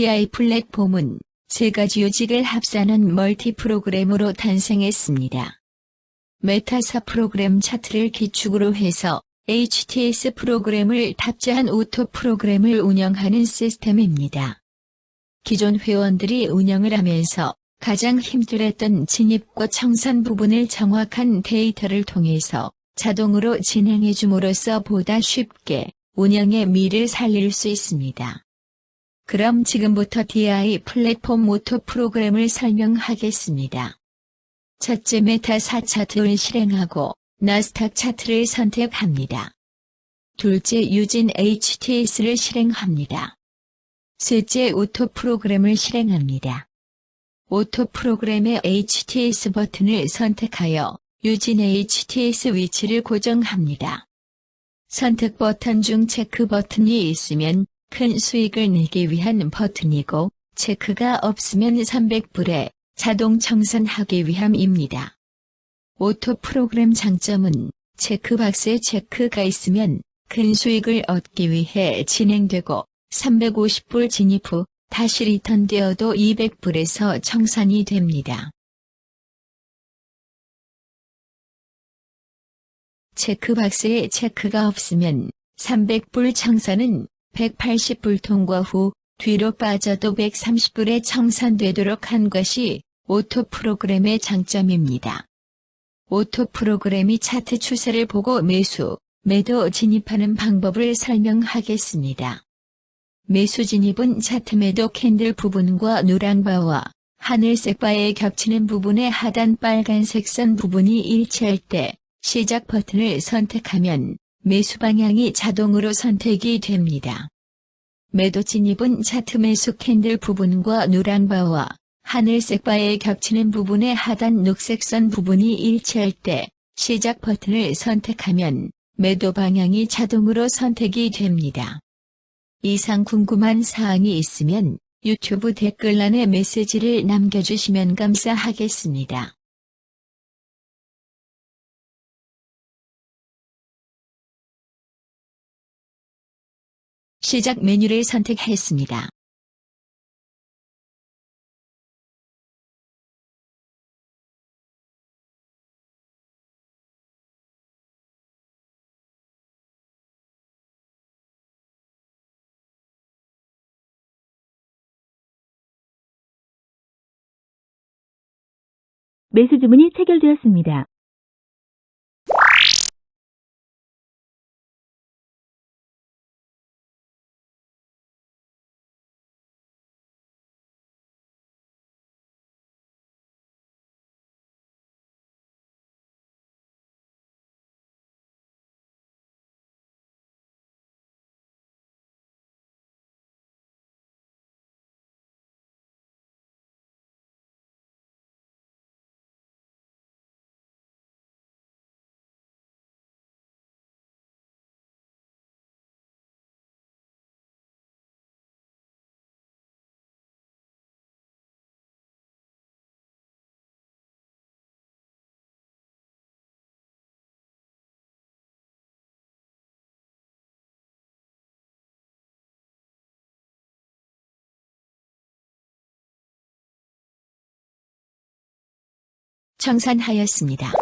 TI 플랫폼은 세 가지 요직을 합산한 멀티 프로그램으로 탄생했습니다. 메타사 프로그램 차트를 기축으로 해서 HTS 프로그램을 탑재한 오토 프로그램을 운영하는 시스템입니다. 기존 회원들이 운영을 하면서 가장 힘들었던 진입과 청산 부분을 정확한 데이터를 통해서 자동으로 진행해 줌으로써 보다 쉽게 운영의 미를 살릴 수 있습니다. 그럼 지금부터 DI 플랫폼 오토 프로그램을 설명하겠습니다. 첫째 메타 4차트를 실행하고 나스닥 차트를 선택합니다. 둘째 유진 HTS를 실행합니다. 셋째 오토 프로그램을 실행합니다. 오토 프로그램의 HTS 버튼을 선택하여 유진 HTS 위치를 고정합니다. 선택 버튼 중 체크 버튼이 있으면 큰 수익을 내기 위한 버튼이고 체크가 없으면 300불에 자동 청산하기 위함입니다. 오토 프로그램 장점은 체크박스에 체크가 있으면 큰 수익을 얻기 위해 진행되고 350불 진입 후 다시 리턴되어도 200불에서 청산이 됩니다. 체크박스에 체크가 없으면 300불 청산은 180불 통과 후 뒤로 빠져도 130불에 청산되도록 한 것이 오토 프로그램의 장점입니다. 오토 프로그램이 차트 추세를 보고 매수, 매도 진입하는 방법을 설명하겠습니다. 매수 진입은 차트 매도 캔들 부분과 노란 바와 하늘색 바에 겹치는 부분의 하단 빨간색 선 부분이 일치할 때 시작 버튼을 선택하면 매수 방향이 자동으로 선택이 됩니다. 매도 진입은 차트 매수 캔들 부분과 노란 바와 하늘색 바에 겹치는 부분의 하단 녹색 선 부분이 일치할 때 시작 버튼을 선택하면 매도 방향이 자동으로 선택이 됩니다. 이상 궁금한 사항이 있으면 유튜브 댓글란에 메시지를 남겨주시면 감사하겠습니다. 시작 메뉴를 선택했습니다. 매수 주문이 체결되었습니다. 청산하였습니다.